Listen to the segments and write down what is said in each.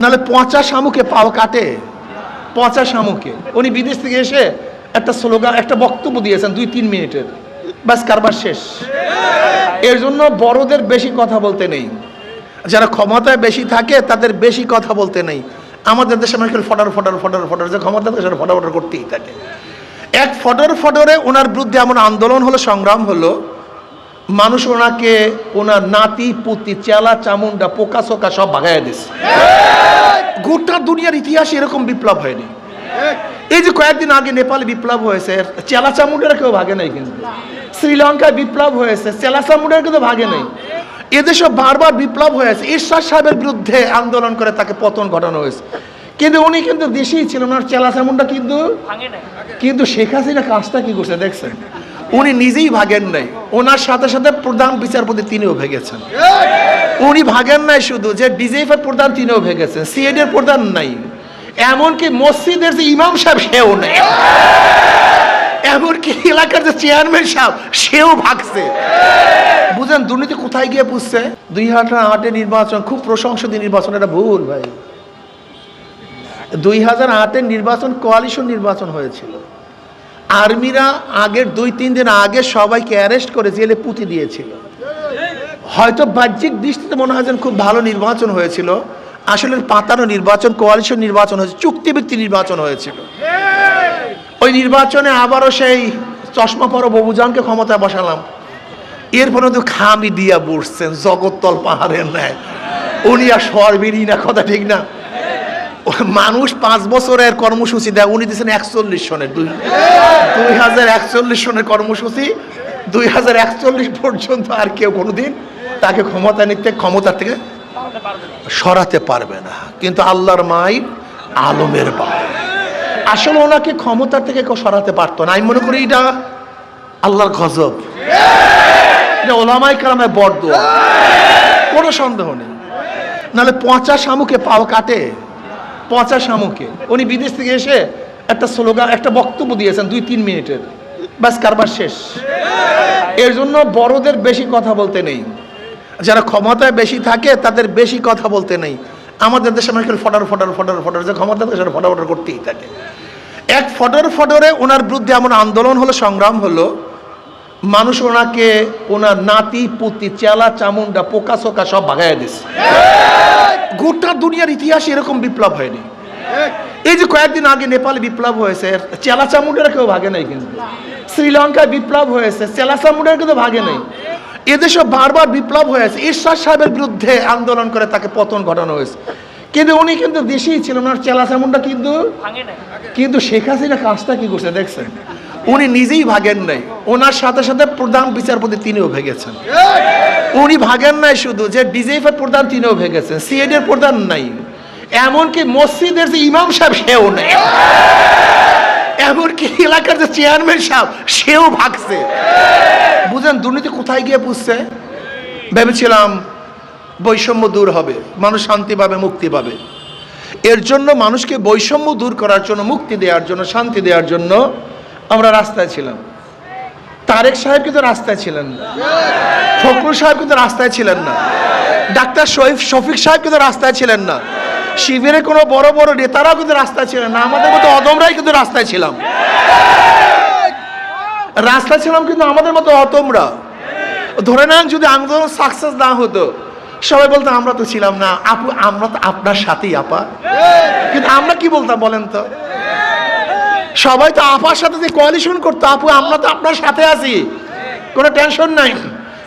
নাহলে পচা শামুকে পাও কাটে। পচা শামুকে। উনি বিদেশ থেকে এসে একটা স্লোগান, একটা বক্তব্য দিয়েছেন দুই, তিন মিনিটের। ব্যাস, কারবার শেষ। এর জন্য বড়দের বেশি কথা বলতে নেই। যারা ক্ষমতায় বেশি থাকে, তাদের বেশি কথা বলতে নেই। আমাদের দেশে মানুষ ফটার ফটার ফটার ফটার। যে ক্ষমতা থাকে সেটা ফটার করতেই থাকে। এক ফটর, ফটরে ওনার বিরুদ্ধে এমন আন্দোলন হলো, সংগ্রাম হলো, মানুষ ওনাকে, ওনার নাতি, পুতি, চেলা চামুন্ডা পোকা সোকা সব ভাগাইয়া দিছে। গোটা দুনিয়ার ইতিহাসে এরকম বিপ্লব হয়নি। এই যে কয়েকদিন আগে নেপালে বিপ্লব হয়েছে চেলা চামুন্ডারা কেউ ভাগে নাই কিন্তু। শ্রীলঙ্কায় বিপ্লব হয়েছে চেলা চামুন্ডারা কিন্তু ভাগে নাই। এদেশে বারবার বিপ্লব হয়েছে। ঈশ্বর সাহেবের বিরুদ্ধে আন্দোলন করে তাকে পতন ঘটানো হয়েছে। কিন্তু উনি কিন্তু দেশেই ছিলেন ওনার চেলা চামুন্ডা কিন্তু কিন্তু শেখ হাসিনা কাজটা কি করছে দেখছেন? উনি নিজেই ভাগেন নাই। ওনার সাথে সাথে প্রধান বিচারপতি তিনিও ভেগেছেন। উনি ভাগেন নাই শুধু, যে এর প্রধান তিনিও ভেগেছেন সিএড এর প্রধান নাই। এমনকি মসজিদের যে ইমাম সাহেব, সেও নেই। এমনকি এলাকার যে চেয়ারম্যান সাহেব, সেও ভাগছে। বুঝেন, দুর্নীতি কোথায় গিয়ে পুষছে? দুই হাজার আটে নির্বাচন, খুব প্রশংসনীয় নির্বাচন, এটা ভুল ভাই। দুই হাজার আটের নির্বাচন কোয়ালিশন নির্বাচন হয়েছিল। আর্মিরা আগের দুই, তিন দিন আগে সবাইকে অ্যারেস্ট করে জেলে পুঁতি দিয়েছিল। হয়তো বাহ্যিক দৃষ্টিতে মনে হয় খুব ভালো নির্বাচন হয়েছিল। আসলে পাতানো নির্বাচন কোয়ালিশন নির্বাচন হয়েছে, চুক্তিভিত্তিক নির্বাচন হয়েছিল। ওই নির্বাচনে আবারও সেই চশমা পর ববুজানকে ক্ষমতায় বসালাম। এরপরে তো খামি দিয়া বসছেন, জগত্তল পাহাড়ের ন্যায়। উনি আর সরবেরই না, কথা ঠিক না। মানুষ পাঁচ বছরের কর্মসূচি দেয়, উনি দিয়েছেন একচল্লিশ সনের দুই দুই হাজার একচল্লিশ সনের কর্মসূচি দুই হাজার একচল্লিশ পর্যন্ত আর কেউ কোনোদিন তাকে ক্ষমতা নিতে, ক্ষমতার থেকে সরাতে পারবে না। কিন্তু আল্লাহর মাই আলমের বাপ। আসলে ওনাকে ক্ষমতার থেকে কেউ সরাতে পারতো না। আমি মনে করি এটা আল্লাহর গজব। এটা ওলামাই কালামে বড় কোনো সন্দেহ নেই। নাহলে পচা শামুকে পাও কাটে। পচা শামুকে। উনি বিদেশ থেকে এসে একটা স্লোগান, একটা বক্তব্য দিয়েছেন দুই, তিন মিনিটের। ব্যাস, কারবার শেষ। এর জন্য বড়দের বেশি কথা বলতে নেই। যারা ক্ষমতায় বেশি থাকে, তাদের বেশি কথা বলতে নেই। আমাদের দেশে মানুষ ফটার ফটার ফটার ফটার, যে ক্ষমতা থাকে, সেটা ফটাফটার করতেই থাকে। এক ফটর, ফটরে ওনার বিরুদ্ধে এমন আন্দোলন হলো, সংগ্রাম হলো, মানুষ ওনাকে, ওনার নাতি, পুতি, চেলা চামুন্ডা পোকা সোকা সব ভাগাইয়া দিছে। দুনিয়ার ইতিহাসে এরকম বিপ্লব হয়নি। এই যে কয়েকদিন আগে নেপালে বিপ্লব হয়েছে চেলা চামুন্ডারা কেউ ভাগে নাই কিন্তু। শ্রীলঙ্কায় বিপ্লব হয়েছে চেলা চামুন্ডারা কিন্তু ভাগে নাই। এদেশে বারবার বিপ্লব হয়েছে ঈশ্বর সাহেবের বিরুদ্ধে আন্দোলন করে তাকে পতন ঘটানো হয়েছে। কিন্তু উনি কিন্তু দেশেই ছিলেন ওনার চেলা চামুন্ডা কিন্তু কিন্তু শেখ হাসিনা কাজটা কি করছে দেখছেন? উনি নিজেই ভাগেন নাই। ওনার সাথে সাথে প্রধান বিচারপতি তিনিও ভেগেছেন। উনি ভাগেন নাই শুধু, যে ডিজিএফ এর প্রধান তিনিও ভেগেছেন সিএড এর প্রধান নাই। এমনকি মসজিদের যে ইমাম সাহেব, সেও নেই। এমনকি এলাকার যে চেয়ারম্যান সাহেব, সেও ভাগছে। বুঝেন, দুর্নীতি কোথায় গিয়ে পুষছে? ভেবেছিলাম বৈষম্য দূর হবে, মানুষ শান্তি পাবে, মুক্তি পাবে। এর জন্য মানুষকে বৈষম্য দূর করার জন্য, মুক্তি দেওয়ার জন্য, শান্তি দেওয়ার জন্য আমরা রাস্তায় ছিলাম। তারেক সাহেব কিন্তু রাস্তায় ছিলেন না। ফখরুল সাহেব কিন্তু রাস্তায় ছিলেন না। ডাক্তার শহীদ শফিক সাহেব কিন্তু রাস্তায় ছিলেন না। শিবিরে কোনো বড় বড় নেতারাও কিন্তু রাস্তায় ছিলেন না। আমাদের মতো অদমরাই কিন্তু রাস্তায় ছিলাম। রাস্তায় ছিলাম কিন্তু আমাদের মতো অতমরা ধরে নেন যদি আন্দোলন সাকসেস না হতো, সবাই বলতো, আমরা তো ছিলাম না। আপু, আমরা তো আপনার সাথেই, আপা। কিন্তু আমরা কি বলতাম বলেন তো? সবাই তো আপার সাথে যে কোয়ালিশন করতো, আপু, আমরা তো আপনার সাথে আছি। কোনো টেনশন নাই।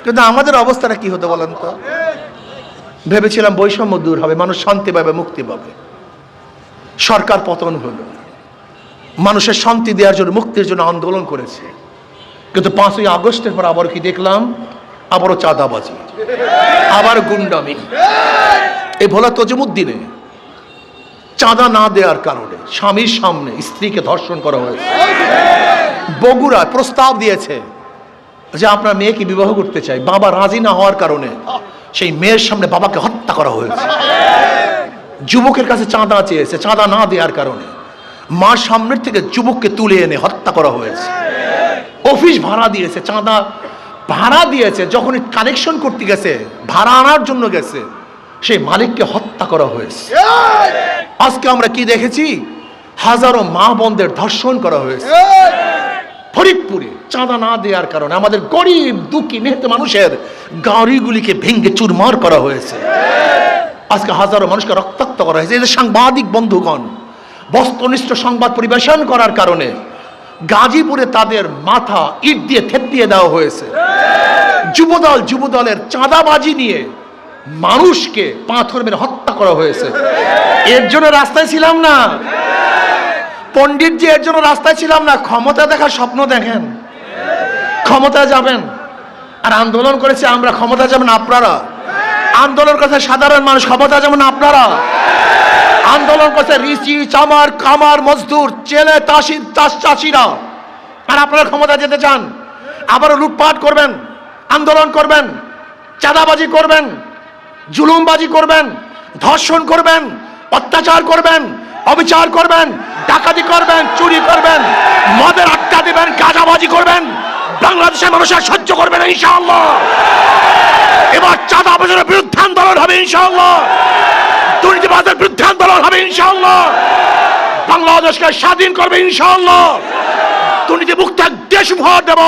কিন্তু আমাদের অবস্থাটা কি হতো বলেন তো? ভেবেছিলাম বৈষম্য দূর হবে, মানুষ শান্তি পাবে, মুক্তি পাবে। সরকার পতন হলো। মানুষের শান্তি দেওয়ার জন্য, মুক্তির জন্য আন্দোলন করেছে। কিন্তু পাঁচই আগস্টের পর আবার কি দেখলাম? আবারও চাঁদাবাজি। আবার গুন্ডামি। এই ভোলা তজমুদ্দিনে চাঁদা না দেওয়ার কারণে স্বামীর সামনে স্ত্রীকে ধর্ষণ করা হয়েছে। বগুড়া প্রস্তাব দিয়েছে যে আপনার মেয়েকে বিবাহ করতে চাই, বাবা রাজি না হওয়ার কারণে সেই মেয়ের সামনে বাবাকে হত্যা করা হয়েছে। যুবকের কাছে চাঁদা চেয়েছে, চাঁদা না দেওয়ার কারণে মার সামনের থেকে যুবককে তুলে এনে হত্যা করা হয়েছে। অফিস ভাড়া দিয়েছে, চাঁদা ভাড়া দিয়েছে যখন কানেকশন করতে গেছে, ভাড়া আনার জন্য গেছে, সেই মালিককে হত্যা করা হয়েছে। আজকে আমরা কি দেখেছি? হাজারো মা বোনদের ধর্ষণ করা হয়েছে। ফরিদপুরে চাঁদা না দেওয়ার কারণে আমাদের গরিব, দুঃখী মেহতে মানুষের গাড়িগুলিকে ভেঙ্গে চুরমার করা হয়েছে। আজকে হাজারো মানুষকে রক্তাক্ত করা হয়েছে। এদের সাংবাদিক বন্ধুগণ, বস্তুনিষ্ঠ সংবাদ পরিবেশন করার কারণে গাজীপুরে তাদের মাথা ইট দিয়ে থেতলিয়ে দেওয়া হয়েছে। যুবদল, যুবদলের চাঁদাবাজি নিয়ে মানুষকে পাথর মেরে হত্যা করা হয়েছে। এর জন্য রাস্তায় ছিলাম না। পণ্ডিতজি এর জন্য রাস্তায় ছিলাম না। ক্ষমতা দেখার স্বপ্ন দেখেন। ক্ষমতায় যাবেন। আর আন্দোলন করেছে আমরা। ক্ষমতা যাবেন আপনারা। আন্দোলন করছে সাধারণ মানুষ। ক্ষমতা যেমন আপনারা। আন্দোলন করছে রিচি চামার, কামার, মজদুর, চেলে, তাসি, চাষ চাষিরা। আর আপনারা ক্ষমতা যেতে চান। আবারও লুটপাট করবেন। আন্দোলন করবেন। চাঁদাবাজি করবেন। জুলুমবাজি করবেন, ধর্ষণ করবেন, অত্যাচার করবেন, অবিচার করবেন, ডাকাতি করবেন, চুরি করবেন, মদের আড্ডা দেবেন, গাঁজাবাজি করবেন, বাংলাদেশের মানুষ আর সহ্য করবে না, ইনশাআল্লাহ। এবার চাঁদা আবেদনের বিরুদ্ধে আন্দোলন হবে, ইনশাআল্লাহ। দুর্নীতিবাদের বিরুদ্ধে আন্দোলন হবে, ইনশাআল্লাহ। বাংলাদেশকে স্বাধীন করবে, ইনশাআল্লাহ। দুর্নীতি মুক্ত এক দেশ উপহার দেব,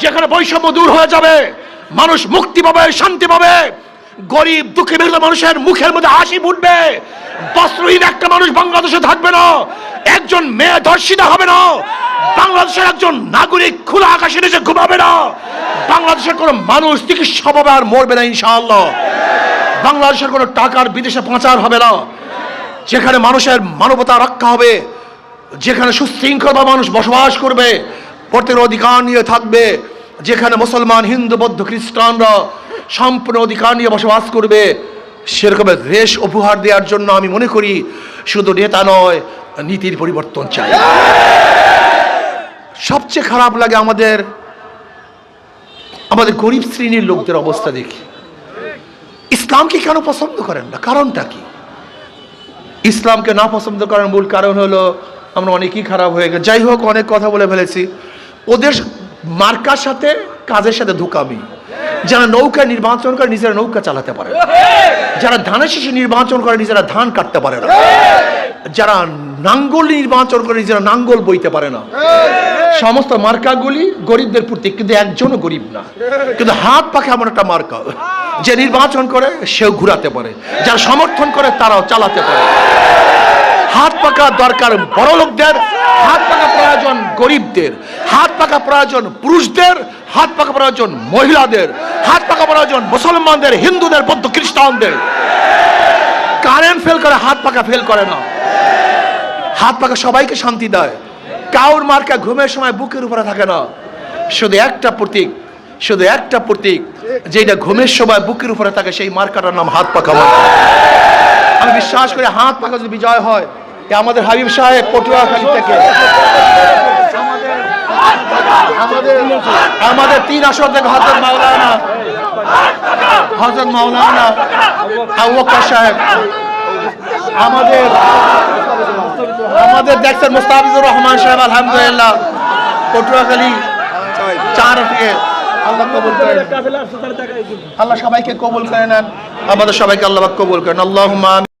যেখানে বৈষম্য দূর হয়ে যাবে, মানুষ মুক্তি পাবে, শান্তি পাবে। গরিব দুঃখী মেঘলা মানুষের মুখের মধ্যে হাসি ফুটবে। বস্ত্রহীন একটা মানুষ বাংলাদেশে থাকবে না। একজন মেয়ে ধর্ষিতা হবে না। বাংলাদেশের একজন নাগরিক খোলা আকাশে নিচে ঘুমাবে না। বাংলাদেশের কোনো মানুষ চিকিৎসাভাবে আর মরবে না, ইনশাআল্লাহ। বাংলাদেশের কোনো টাকার বিদেশে পাচার হবে না। যেখানে মানুষের মানবতা রক্ষা হবে, যেখানে সুশৃঙ্খল মানুষ বসবাস করবে প্রত্যেকের অধিকার নিয়ে থাকবে। যেখানে মুসলমান, হিন্দু, বৌদ্ধ, খ্রিস্টানরা সম্পূর্ণ অধিকার নিয়ে বসবাস করবে। সেরকমের দেশ উপহার দেওয়ার জন্য আমি মনে করি শুধু নেতা নয়, নীতির পরিবর্তন চাই। সবচেয়ে খারাপ লাগে আমাদের আমাদের গরিব শ্রেণির লোকদের অবস্থা দেখি। ইসলামকে কেন পছন্দ করেন না? কারণটা কি? ইসলামকে না পছন্দ করার মূল কারণ হলো, আমরা অনেকই খারাপ হয়ে গেছে। যাই হোক, অনেক কথা বলে ফেলেছি। ওদের মার্কার সাথে, কাজের সাথে ধোকামি যারা নৌকা নির্বাচন করে নিজেরা নৌকা চালাতে পারে না। যারা ধানের শিশু নির্বাচন করে নিজেরা ধান কাটতে পারে না। যারা নাঙ্গল নির্বাচন করে নিজেরা নাঙ্গল বইতে পারে না। সমস্ত মার্কাগুলি গরিবদের প্রতি কিন্তু একজনও গরিব না। কিন্তু হাত পাখে এমন একটা মার্কা যে নির্বাচন করে সেও ঘুরাতে পারে। যারা সমর্থন করে তারাও চালাতে পারে। হাত পাকা দরকার বড় লোকদের, হাত পাকা প্রয়োজন গরিবদের, হাত পাকা প্রয়োজন পুরুষদের, হাত পাকা প্রয়োজন মহিলাদের, হাত পাকা প্রয়োজন মুসলমানদের, হিন্দুদের, বৌদ্ধ, খ্রিস্টানদের। কারেন্ট ফেল করে হাত পাকা ফেল করে না। হাত পাকা সবাইকে শান্তি দেয়। কাউর মার্কা ঘুমের সময় বুকের উপরে থাকে না। শুধু একটা প্রতীক, শুধু একটা প্রতীক যেটা ঘুমের সময় বুকের উপরে থাকে, সেই মার্কাটার নাম হাত পাকা আমি বিশ্বাস করি হাত পাকা যদি বিজয় হয় আমাদের হাবিব সাহেব পটুয়াখালী থেকে। আমাদের তিন আসর থেকে হজরত মাওলানা হজরত মাওলানা আবু সাহেব। আমাদের আমাদের দেখছেন মুস্তাফিজুর রহমান সাহেব, আলহামদুলিল্লাহ, পটুয়াখালী চার থেকে আল্লাহ কবুল করেন আল্লাহ সবাইকে কবুল করে নেন। আমাদের সবাইকে আল্লাহ কবুল করেন। আল্লাহ